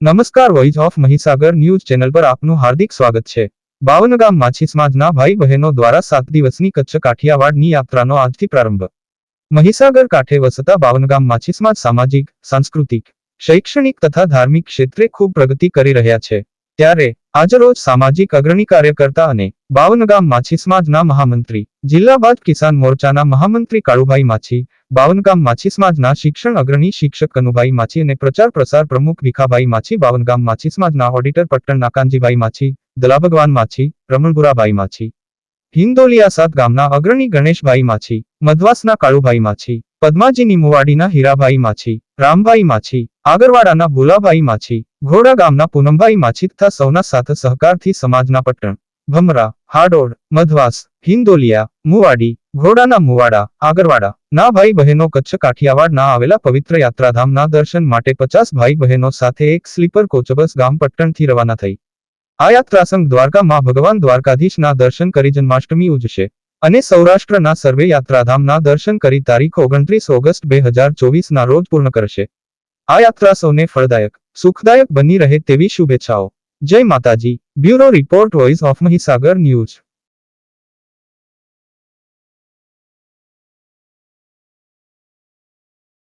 નમસ્કાર voice of Mahisagar news channel પર આપનું હાર્દિક સ્વાગત છે. બાવનગામ માછી સમાજના ભાઈ બહેનો દ્વારા સાત દિવસની કચ્છ કાઠિયાવાડની યાત્રાનો આજથી પ્રારંભ. મહીસાગર કાંઠે વસતા બાવનગામ માછી સમાજ સામાજિક, સાંસ્કૃતિક, શૈક્ષણિક તથા ધાર્મિક ક્ષેત્રે ખૂબ પ્રગતિ કરી રહ્યા છે. ત્યારે આજરોજ સામાજિક અગ્રણી કાર્યકર્તા અને બાવનગામ માછી સમાજના મહામંત્રી જિલ્લા બાદ કિસાન મોરચાના મહામંત્રી કાળુભાઈ માછી, બાવનગામ માછી સમાજના શિક્ષણ અગ્રણી શિક્ષક કનુભાઈ માછી અને પ્રચાર પ્રસાર પ્રમુખ ભીખાભાઈ માછી, બાવનગામ માછી સમાજના ઓડિટર પટ્ટણ નાકાનજીભાઈ માછી દલાભગવાન માછી, રમણપુરાભાઈ માછી. હિંદોલિયાસાદ ગામના અગ્રણી ગણેશભાઈ માછી, મધવાસના કાળુભાઈ માછી, પદ્માજીની મુવાડીના હીરાભાઈ માછી, રામભાઈ માછી, આગરવાડાના ભુલાભાઈ માછી ઘોડા ગામના પૂનમભાઈ માછી સૌના સાથે સહકારથી સમાજના પટ્ટણ ભમરા હાડોડ મધવાસ, હિંદોલિયા, મુવાડી, ઘોડાના મુવાડા, આગરવાડા. ના ભાઈ બહેનો કચ્છ કાઠિયાવાડના આવેલા પવિત્ર યાત્રાધામના દર્શન માટે પચાસ ભાઈ બહેનો સાથે એક સ્લીપર કોચબસ ગામ પટ્ટણથી રવાના થઈ. આ યાત્રા સંઘ દ્વારકામાં ભગવાન દ્વારકાધીશના દર્શન કરી જન્માષ્ટમી ઉજશે અને સૌરાષ્ટ્રના સર્વે યાત્રાધામના દર્શન કરી તારીખ ઓગણત્રીસ ઓગસ્ટ બે હજાર ચોવીસના રોજ પૂર્ણ કરશે. આ યાત્રા સૌને ફળદાયક, સુખદાયક બની રહે તેવી શુભેચ્છાઓ. જય માતાજી. Bureau report voice of Mahisagar news.